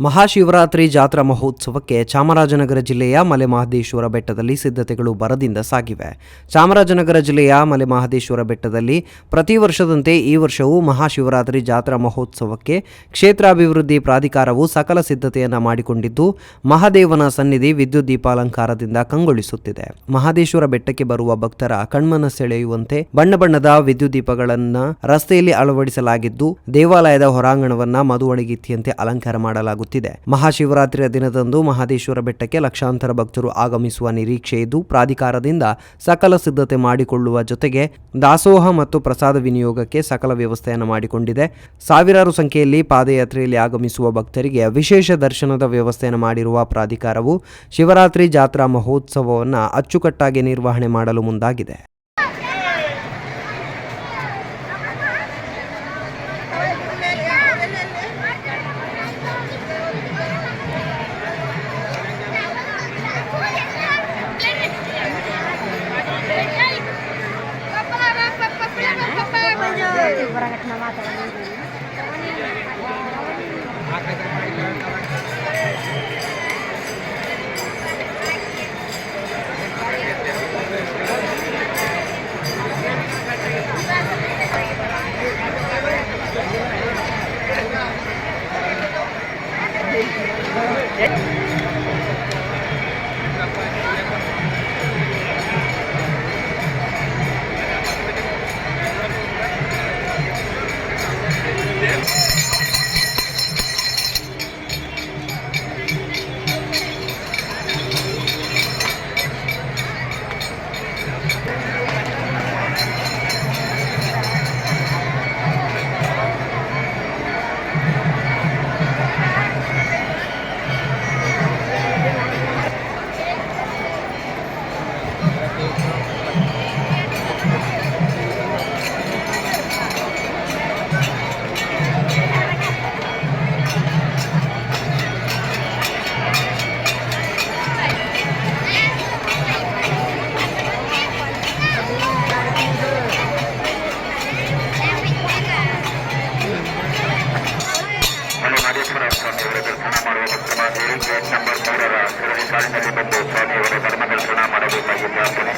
ಮಹಾಶಿವರಾತ್ರಿ ಜಾತ್ರಾ ಮಹೋತ್ಸವಕ್ಕೆ ಚಾಮರಾಜನಗರ ಜಿಲ್ಲೆಯ ಮಲೆಮಹದೇಶ್ವರ ಬೆಟ್ಟದಲ್ಲಿ ಸಿದ್ಧತೆಗಳು ಭರದಿಂದ ಸಾಗಿವೆ. ಚಾಮರಾಜನಗರ ಜಿಲ್ಲೆಯ ಮಲೆಮಹದೇಶ್ವರ ಬೆಟ್ಟದಲ್ಲಿ ಪ್ರತಿ ವರ್ಷದಂತೆ ಈ ವರ್ಷವೂ ಮಹಾಶಿವರಾತ್ರಿ ಜಾತ್ರಾ ಮಹೋತ್ಸವಕ್ಕೆ ಕ್ಷೇತ್ರಾಭಿವೃದ್ಧಿ ಪ್ರಾಧಿಕಾರವು ಸಕಲ ಸಿದ್ಧತೆಯನ್ನು ಮಾಡಿಕೊಂಡಿದ್ದು, ಮಹಾದೇವನ ಸನ್ನಿಧಿ ವಿದ್ಯುತ್ ದೀಪಾಲಂಕಾರದಿಂದ ಕಂಗೊಳಿಸುತ್ತಿದೆ. ಮಹಾದೇಶ್ವರ ಬೆಟ್ಟಕ್ಕೆ ಬರುವ ಭಕ್ತರ ಕಣ್ಮನ ಸೆಳೆಯುವಂತೆ ಬಣ್ಣ ಬಣ್ಣದ ವಿದ್ಯುತ್ ದೀಪಗಳನ್ನು ರಸ್ತೆಯಲ್ಲಿ ಅಳವಡಿಸಲಾಗಿದ್ದು, ದೇವಾಲಯದ ಹೊರಾಂಗಣವನ್ನು ಮಧುವಣಿಗಿತ್ತಿಯಂತೆ ಅಲಂಕಾರ ಮಾಡಲಾಗುತ್ತಿದೆ. ಮಹಾಶಿವರಾತ್ರಿಯ ದಿನದಂದು ಮಹದೇಶ್ವರ ಬೆಟ್ಟಕ್ಕೆ ಲಕ್ಷಾಂತರ ಭಕ್ತರು ಆಗಮಿಸುವ ನಿರೀಕ್ಷೆ ಇದ್ದು, ಪ್ರಾಧಿಕಾರದಿಂದ ಸಕಲ ಸಿದ್ಧತೆ ಮಾಡಿಕೊಳ್ಳುವ ಜೊತೆಗೆ ದಾಸೋಹ ಮತ್ತು ಪ್ರಸಾದ ವಿನಿಯೋಗಕ್ಕೆ ಸಕಲ ವ್ಯವಸ್ಥೆಯನ್ನು ಮಾಡಿಕೊಂಡಿದೆ. ಸಾವಿರಾರು ಸಂಖ್ಯೆಯಲ್ಲಿ ಪಾದಯಾತ್ರೆಯಲ್ಲಿ ಆಗಮಿಸುವ ಭಕ್ತರಿಗೆ ವಿಶೇಷ ದರ್ಶನದ ವ್ಯವಸ್ಥೆಯನ್ನು ಮಾಡಿರುವ ಪ್ರಾಧಿಕಾರವು ಶಿವರಾತ್ರಿ ಜಾತ್ರಾ ಮಹೋತ್ಸವವನ್ನು ಅಚ್ಚುಕಟ್ಟಾಗಿ ನಿರ್ವಹಣೆ ಮಾಡಲು ಮುಂದಾಗಿದೆ. Yeah. ಗೇಟ್ ನಂಬರ್ ಮೂರರ ಸರಣಿ ಸಾಲಿನಲ್ಲಿ ಬಂದು ಸ್ವಾಮಿಯವರ ಧರ್ಮ ದರ್ಶನ ಮಾಡಬೇಕಾಗಿ ಪ್ರಾರ್ಥನೆ